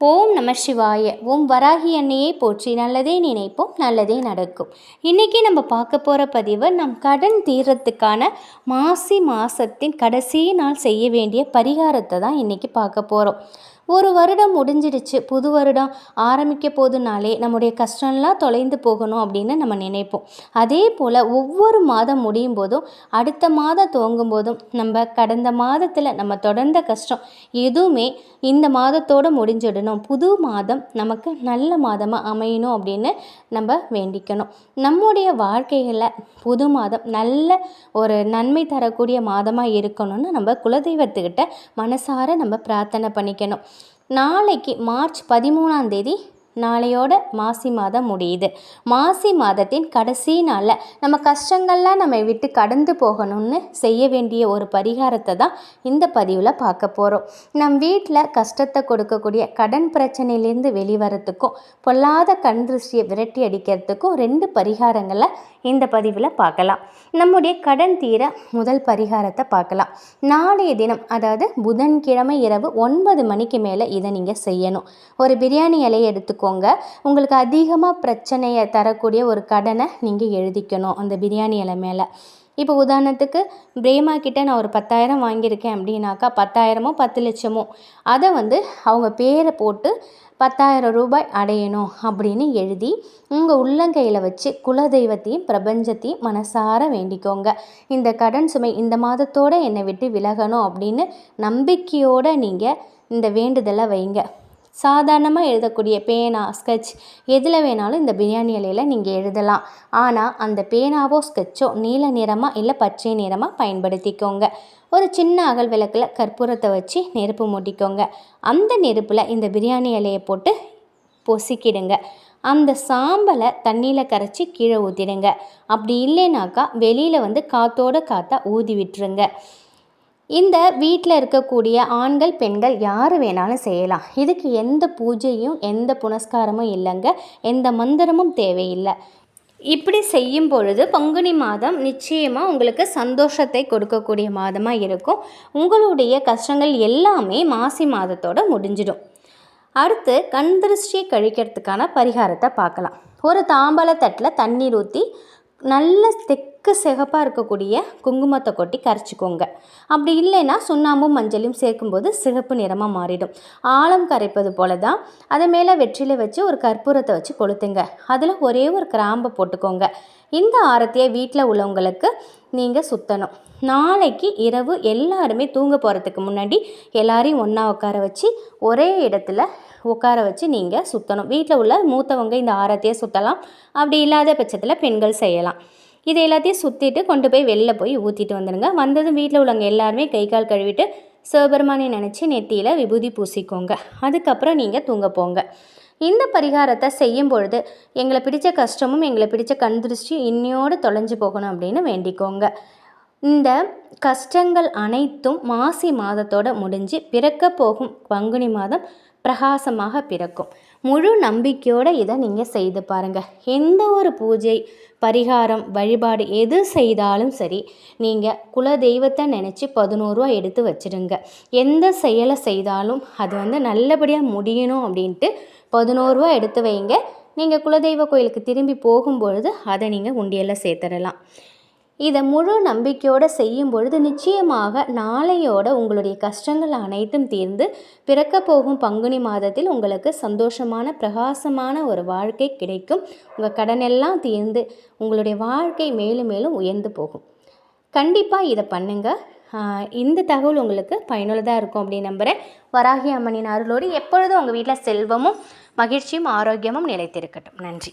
ஓம் நம சிவாய. ஓம் வராகி அன்னையை போற்றி. நல்லதே நினைப்போம் நல்லதே நடக்கும். இன்றைக்கி நம்ம பார்க்க போகிற பதிவு நம் கடன் தீரத்துக்கான மாசி மாதத்தின் கடைசி நாள் செய்ய வேண்டிய பரிகாரத்தை தான் இன்றைக்கி பார்க்க போகிறோம் ஒரு வருடம் முடிஞ்சிடுச்சு. புது வருடம் ஆரம்பிக்க போதுனாலே நம்முடைய கஷ்டம்லாம் தொலைந்து போகணும் அப்படின்னு நம்ம நினைப்போம். அதே போல் ஒவ்வொரு மாதம் முடியும் போதும் அடுத்த மாதம் துவங்கும் போதும் நம்ம கடந்த மாதத்தில் நம்ம தொடர்ந்த கஷ்டம் எதுவுமே இந்த மாதத்தோடு முடிஞ்சிடணும். புது மாதம் நமக்கு நல்ல மாதமாக அமையணும் அப்படின்னு நம்ம வேண்டிக்கணும். நம்முடைய வாழ்க்கைகளில் புது மாதம் நல்ல ஒரு நன்மை தரக்கூடிய மாதமாக இருக்கணும்னு நம்ம குலதெய்வத்துக்கிட்ட மனசார நம்ம பிரார்த்தனை பண்ணிக்கணும். நாளைக்கு மார்ச் பதிமூணாம் தேதி நாளையோட மாசி மாதம் முடியுது. மாசி மாதத்தின் கடைசி நாளில் நம்ம கஷ்டங்கள்லாம் நம்ம விட்டு கடந்து போகணும்னு செய்ய வேண்டிய ஒரு பரிகாரத்தை தான் இந்த பதிவில் பார்க்க போகிறோம் நம் வீட்டில் கஷ்டத்தை கொடுக்கக்கூடிய கடன் பிரச்சனையிலேருந்து வெளிவரத்துக்கும் பொல்லாத கண் திருஷ்டியை விரட்டி அடிக்கிறதுக்கும் ரெண்டு பரிகாரங்களை இந்த பதிவில் பார்க்கலாம். நம்முடைய கடன் தீர முதல் பரிகாரத்தை பார்க்கலாம். நாளைய தினம் அதாவது புதன்கிழமை இரவு ஒன்பது மணிக்கு மேலே இதை நீங்கள் செய்யணும். ஒரு பிரியாணி இலையை எடுத்துக்கோங்க உங்களுக்கு அதிகமாக பிரச்சனையை தரக்கூடிய ஒரு கடனை நீங்கள் எழுதிக்கணும் அந்த பிரியாணி இலை மேலே. இப்போ உதாரணத்துக்கு பிரேமா கிட்டே நான் ஒரு பத்தாயிரம் வாங்கியிருக்கேன் அப்படின்னாக்கா பத்தாயிரமோ பத்து லட்சமோ அதை வந்து அவங்க பேரை போட்டு பத்தாயிரம் ரூபாய் அடையணும் அப்படின்னு எழுதி உங்கள் உள்ளங்கையில் வச்சு குலதெய்வத்தையும் பிரபஞ்சத்தையும் மனசார வேண்டிக்கோங்க. இந்த கடன் சுமை இந்த மாதத்தோடு என்னை விட்டு விலகணும் அப்படின்னு நம்பிக்கையோடு நீங்கள் இந்த வேண்டுதலை வைங்க. சாதாரணமாக எழுதக்கூடிய பேனா ஸ்கெட்ச் எதில் வேணாலும் இந்த பிரியாணி இலையில் நீங்கள் எழுதலாம். ஆனால் அந்த பேனாவோ ஸ்கெட்சோ நீல நிறமாக இல்லை பச்சை நிறமாக பயன்படுத்திக்கோங்க. ஒரு சின்ன அகல் விளக்கில் கற்பூரத்தை வச்சு நெருப்பு மூட்டிக்கோங்க. அந்த நெருப்பில் இந்த பிரியாணி இலையை போட்டு பொசிக்கிடுங்க. அந்த சாம்பலை தண்ணியில் கரைச்சி கீழே ஊற்றிடுங்க அப்படி இல்லைனாக்கா வெளியில் வந்து காற்றோட காற்றா ஊதி விட்டுருங்க. இந்த வீட்டில் இருக்கக்கூடிய ஆண்கள் பெண்கள் யார் வேணாலும் செய்யலாம். இதுக்கு எந்த பூஜையும் எந்த புனஸ்காரமும் இல்லைங்க. எந்த மந்திரமும் தேவையில்லை. இப்படி செய்யும் பொழுது பங்குனி மாதம் நிச்சயமாக உங்களுக்கு சந்தோஷத்தை கொடுக்கக்கூடிய மாதமாக இருக்கும். உங்களுடைய கஷ்டங்கள் எல்லாமே மாசி மாதத்தோடு முடிஞ்சிடும். அடுத்து கண் திருஷ்டியை கழிக்கிறதுக்கான பரிகாரத்தை பார்க்கலாம். ஒரு தாம்பாள தண்ணீர் ஊற்றி நல்ல தெக்கு சிகப்பாக இருக்கக்கூடிய குங்குமத்தை கொட்டி கரைச்சிக்கோங்க. அப்படி இல்லைன்னா சுண்ணாம்பும் மஞ்சளும் சேர்க்கும்போது சிகப்பு நிறமாக மாறிடும். ஆழம் கரைப்பது போல தான் அதை மேலே வெற்றிலை வச்சு ஒரு கற்பூரத்தை வச்சு கொளுத்துங்க. அதில் ஒரே ஒரு கிராம்பை போட்டுக்கோங்க. இந்த ஆரத்தியை வீட்டில் உள்ளவங்களுக்கு நீங்கள் சுற்றணும் நாளைக்கு இரவு எல்லாருமே தூங்க போகிறதுக்கு முன்னாடி எல்லாரையும் ஒன்றா உட்கார வச்சு ஒரே இடத்துல உட்கார வச்சு நீங்கள் சுற்றணும் வீட்டில் உள்ள மூத்தவங்க இந்த ஆரத்தையே சுற்றலாம் அப்படி இல்லாத பட்சத்தில் பெண்கள் செய்யலாம். இதை எல்லாத்தையும் சுற்றிட்டு கொண்டு போய் வெளில போய் ஊற்றிட்டு வந்துடுங்க வந்ததும் வீட்டில் உள்ளவங்க எல்லாருமே கை கால் கழுவிட்டு சிவபெருமானை நினச்சி நெத்தியில் விபூதி பூசிக்கோங்க. அதுக்கப்புறம் நீங்கள் தூங்க போங்க. இந்த பரிகாரத்தை செய்யும் பொழுது எங்களை பிடித்த கஷ்டமும் எங்களை பிடித்த கண் திருஷ்டியும் இன்னையோடு தொலைஞ்சு போகணும் அப்படின்னு வேண்டிக்கோங்க. இந்த கஷ்டங்கள் அனைத்தும் மாசி மாதத்தோட முடிஞ்சு பிறக்க போகும் பங்குனி மாதம் பிரகாசமாக பிறக்கும். முழு நம்பிக்கையோடு இதை நீங்கள் செய்து பாருங்கள் எந்த ஒரு பூஜை பரிகாரம் வழிபாடு எது செய்தாலும் சரி நீங்கள் குல தெய்வத்தை நினச்சி பதினோருவா எடுத்து வச்சுடுங்க. எந்த செயலை செய்தாலும் அது வந்து நல்லபடியாக முடியணும் அப்படின்ட்டு பதினோருவா எடுத்து வைங்க. நீங்கள் குலதெய்வ கோயிலுக்கு திரும்பி போகும்பொழுது அதை நீங்கள் உண்டியலில் சேர்த்துடலாம். இதை முழு நம்பிக்கையோடு செய்யும் பொழுது நிச்சயமாக நாளையோட உங்களுடைய கஷ்டங்கள் அனைத்தும் தீர்ந்து பிறக்க போகும் பங்குனி மாதத்தில் உங்களுக்கு சந்தோஷமான பிரகாசமான ஒரு வாழ்க்கை கிடைக்கும். உங்கள் கடனெல்லாம் தீர்ந்து உங்களுடைய வாழ்க்கை மேலும் மேலும் உயர்ந்து போகும். கண்டிப்பாக இதை பண்ணுங்கள் இந்த தகவல் உங்களுக்கு பயனுள்ளதாக இருக்கும் அப்படின்னு நம்புகிறேன் வராகி அம்மனின் அருளோடு எப்பொழுதும் உங்கள் வீட்டில் செல்வமும் மகிழ்ச்சியும் ஆரோக்கியமும் நிலைத்திருக்கட்டும். நன்றி.